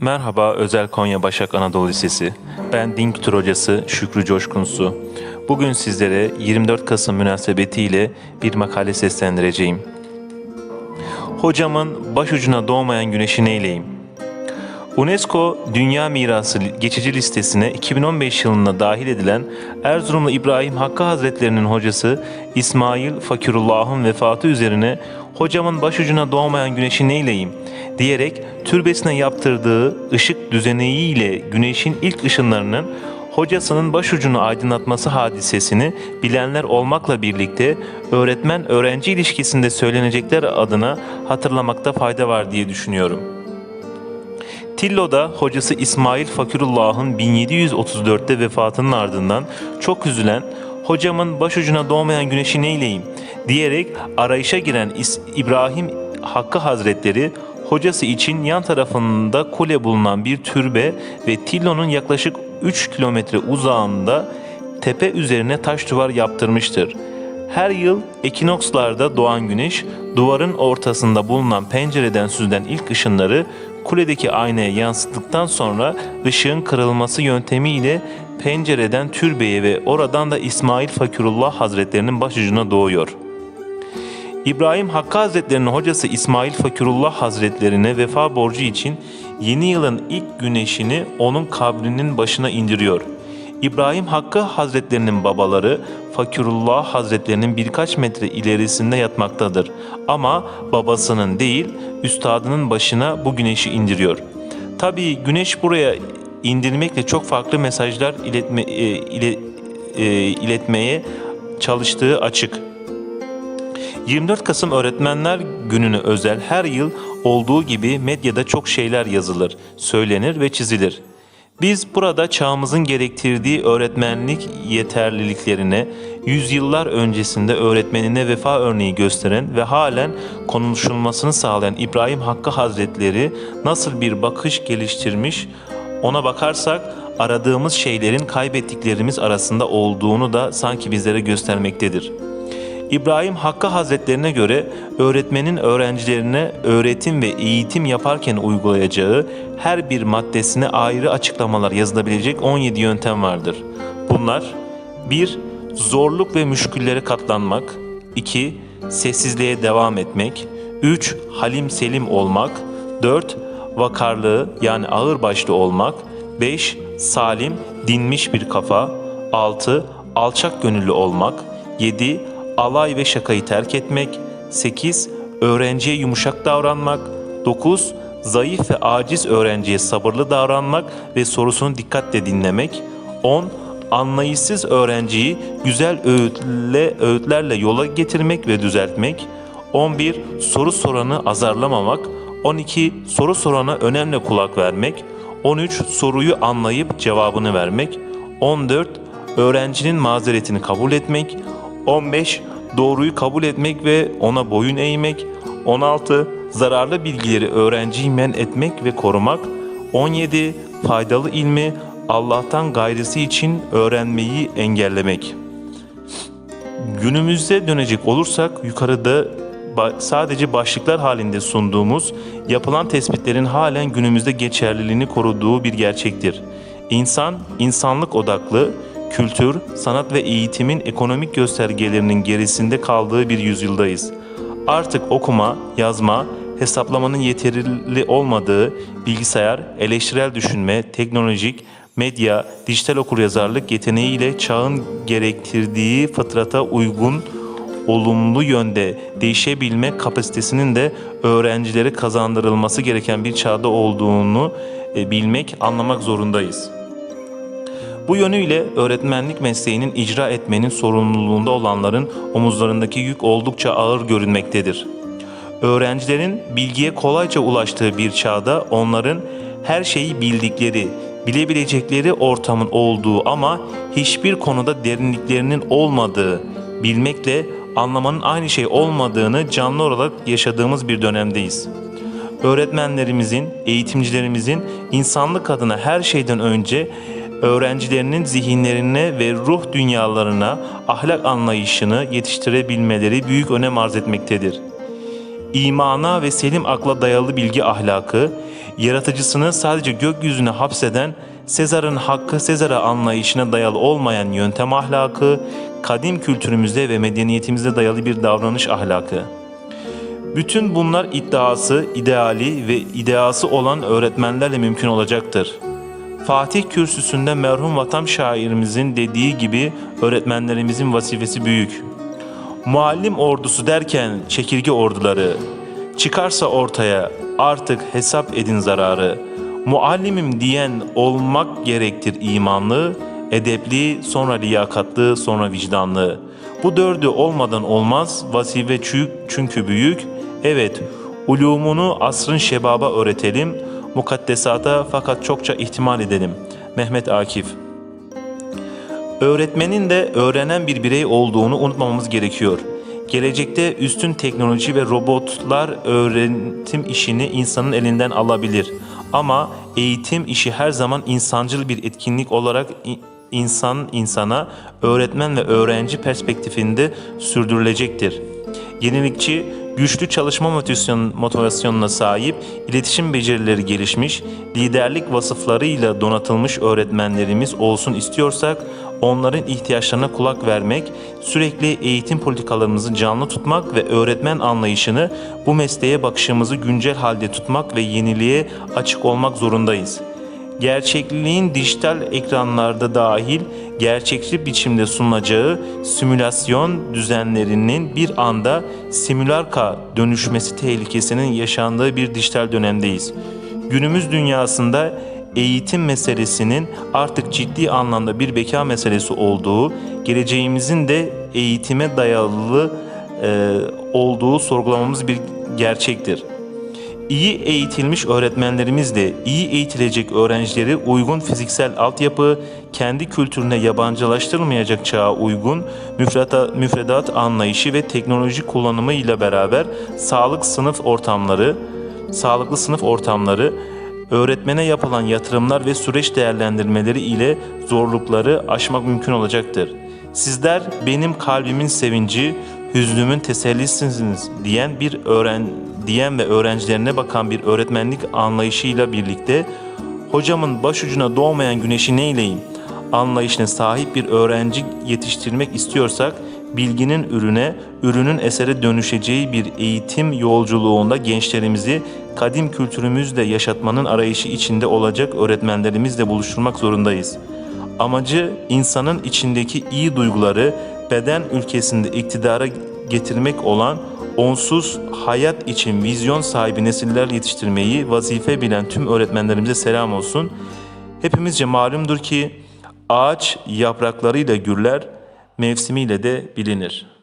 Merhaba Özel Konya Başak Anadolu Lisesi. Ben din kültür hocası Şükrü Coşkunsu. Bugün sizlere 24 Kasım münasebetiyle bir makale seslendireceğim. Hocamın başucuna doğmayan güneşi neyleyim? UNESCO Dünya Mirası geçici listesine 2015 yılında dahil edilen Erzurumlu İbrahim Hakkı Hazretlerinin hocası İsmail Fakirullah'ın vefatı üzerine hocamın başucuna doğmayan güneşi neyleyim diyerek türbesine yaptırdığı ışık düzeneğiyle güneşin ilk ışınlarının hocasının başucunu aydınlatması hadisesini bilenler olmakla birlikte öğretmen-öğrenci ilişkisinde söylenecekler adına hatırlamakta fayda var diye düşünüyorum. Tillo'da hocası İsmail Fakirullah'ın 1734'te vefatının ardından çok üzülen hocamın başucuna doğmayan güneşi neyleyim diyerek arayışa giren İbrahim Hakkı Hazretleri hocası için yan tarafında kule bulunan bir türbe ve Tillo'nun yaklaşık 3 kilometre uzağında tepe üzerine taş duvar yaptırmıştır. Her yıl ekinokslarda doğan güneş duvarın ortasında bulunan pencereden süzülen ilk ışınları kuledeki aynaya yansıttıktan sonra ışığın kırılması yöntemiyle pencereden türbeye ve oradan da İsmail Fakirullah Hazretlerinin başucuna doğuyor. İbrahim Hakkı Hazretlerinin hocası İsmail Fakirullah Hazretlerine vefa borcu için yeni yılın ilk güneşini onun kabrinin başına indiriyor. İbrahim Hakkı Hazretlerinin babaları Fakirullah Hazretlerinin birkaç metre ilerisinde yatmaktadır. Ama babasının değil, üstadının başına bu güneşi indiriyor. Tabii güneş buraya indirmekle çok farklı mesajlar iletme, e, ile- e, iletmeye çalıştığı açık. 24 Kasım Öğretmenler Günü'ne özel her yıl olduğu gibi medyada çok şeyler yazılır, söylenir ve çizilir. Biz burada çağımızın gerektirdiği öğretmenlik yeterliliklerine, yüzyıllar öncesinde öğretmenine vefa örneği gösteren ve halen konuşulmasını sağlayan İbrahim Hakkı Hazretleri nasıl bir bakış geliştirmiş ona bakarsak aradığımız şeylerin kaybettiklerimiz arasında olduğunu da sanki bizlere göstermektedir. İbrahim Hakkı Hazretlerine göre öğretmenin öğrencilerine öğretim ve eğitim yaparken uygulayacağı her bir maddesine ayrı açıklamalar yazılabilecek 17 yöntem vardır. Bunlar 1. Zorluk ve müşküllere katlanmak 2. Sessizliğe devam etmek 3. Halim selim olmak 4. Vakarlığı yani ağırbaşlı olmak 5. Salim, dinmiş bir kafa 6. Alçak gönüllü olmak 7 alay ve şakayı terk etmek, 8. Öğrenciye yumuşak davranmak, 9. Zayıf ve aciz öğrenciye sabırlı davranmak ve sorusunu dikkatle dinlemek, 10. Anlayışsız öğrenciyi güzel öğütle, öğütlerle yola getirmek ve düzeltmek, 11. Soru soranı azarlamamak, 12. Soru sorana önemli kulak vermek, 13. Soruyu anlayıp cevabını vermek, 14. Öğrencinin mazeretini kabul etmek, 15. Doğruyu kabul etmek ve ona boyun eğmek. 16. Zararlı bilgileri öğrenciyi men etmek ve korumak. 17. Faydalı ilmi Allah'tan gayrısı için öğrenmeyi engellemek. Günümüzde dönecek olursak yukarıda sadece başlıklar halinde sunduğumuz yapılan tespitlerin halen günümüzde geçerliliğini koruduğu bir gerçektir. İnsan, insanlık odaklı, kültür, sanat ve eğitimin ekonomik göstergelerinin gerisinde kaldığı bir yüzyıldayız. Artık okuma, yazma, hesaplamanın yeterli olmadığı bilgisayar, eleştirel düşünme, teknolojik, medya, dijital okuryazarlık yeteneğiyle çağın gerektirdiği fıtrata uygun olumlu yönde değişebilme kapasitesinin de öğrencilere kazandırılması gereken bir çağda olduğunu e, bilmek, anlamak zorundayız. Bu yönüyle öğretmenlik mesleğinin icra etmenin sorumluluğunda olanların omuzlarındaki yük oldukça ağır görünmektedir. Öğrencilerin bilgiye kolayca ulaştığı bir çağda onların her şeyi bildikleri, bilebilecekleri ortamın olduğu ama hiçbir konuda derinliklerinin olmadığı, bilmekle anlamanın aynı şey olmadığını canlı olarak yaşadığımız bir dönemdeyiz öğretmenlerimizin, eğitimcilerimizin insanlık adına her şeyden önce öğrencilerinin zihinlerine ve ruh dünyalarına ahlak anlayışını yetiştirebilmeleri büyük önem arz etmektedir. İmana ve selim akla dayalı bilgi ahlakı, yaratıcısını sadece gökyüzüne hapseden, Sezar'ın hakkı Sezar'a anlayışına dayalı olmayan yöntem ahlakı, kadim kültürümüzde ve medeniyetimizde dayalı bir davranış ahlakı. Bütün bunlar iddiası, ideali ve ideası olan öğretmenlerle mümkün olacaktır. Fatih kürsüsünde merhum vatan şairimizin dediği gibi öğretmenlerimizin vazifesi büyük. Muallim ordusu derken çekirge orduları, çıkarsa ortaya artık hesap edin zararı. Muallimim diyen olmak gerektir imanlı, edepli, sonra liyakatlı, sonra vicdanlı. Bu dördü olmadan olmaz, vazife çü- çünkü büyük. Evet, ulumunu asrın şebaba öğretelim, mukaddesata fakat çokça ihtimal edelim. Mehmet Akif Öğretmenin de öğrenen bir birey olduğunu unutmamamız gerekiyor. Gelecekte üstün teknoloji ve robotlar öğretim işini insanın elinden alabilir. Ama eğitim işi her zaman insancıl bir etkinlik olarak insan insana, öğretmen ve öğrenci perspektifinde sürdürülecektir. Yenilikçi, güçlü çalışma motivasyon- motivasyonuna sahip, iletişim becerileri gelişmiş, liderlik vasıflarıyla donatılmış öğretmenlerimiz olsun istiyorsak, onların ihtiyaçlarına kulak vermek, sürekli eğitim politikalarımızı canlı tutmak ve öğretmen anlayışını, bu mesleğe bakışımızı güncel halde tutmak ve yeniliğe açık olmak zorundayız. Gerçekliğin dijital ekranlarda dahil gerçekçi biçimde sunulacağı simülasyon düzenlerinin bir anda simülarka dönüşmesi tehlikesinin yaşandığı bir dijital dönemdeyiz. Günümüz dünyasında eğitim meselesinin artık ciddi anlamda bir beka meselesi olduğu, geleceğimizin de eğitime dayalı e, olduğu sorgulamamız bir gerçektir. İyi eğitilmiş öğretmenlerimiz de iyi eğitilecek öğrencileri uygun fiziksel altyapı, kendi kültürüne yabancılaştırılmayacak çağa uygun müfredat, müfredat anlayışı ve teknoloji kullanımı ile beraber sağlık sınıf ortamları, sağlıklı sınıf ortamları, öğretmene yapılan yatırımlar ve süreç değerlendirmeleri ile zorlukları aşmak mümkün olacaktır. Sizler benim kalbimin sevinci, hüznümün tesellisiniz diyen bir öğren diyen ve öğrencilerine bakan bir öğretmenlik anlayışıyla birlikte hocamın başucuna doğmayan güneşi neyleyim anlayışına sahip bir öğrenci yetiştirmek istiyorsak bilginin ürüne, ürünün esere dönüşeceği bir eğitim yolculuğunda gençlerimizi kadim kültürümüzle yaşatmanın arayışı içinde olacak öğretmenlerimizle buluşturmak zorundayız. Amacı insanın içindeki iyi duyguları beden ülkesinde iktidara getirmek olan onsuz hayat için vizyon sahibi nesiller yetiştirmeyi vazife bilen tüm öğretmenlerimize selam olsun. Hepimizce malumdur ki ağaç yapraklarıyla gürler, mevsimiyle de bilinir.''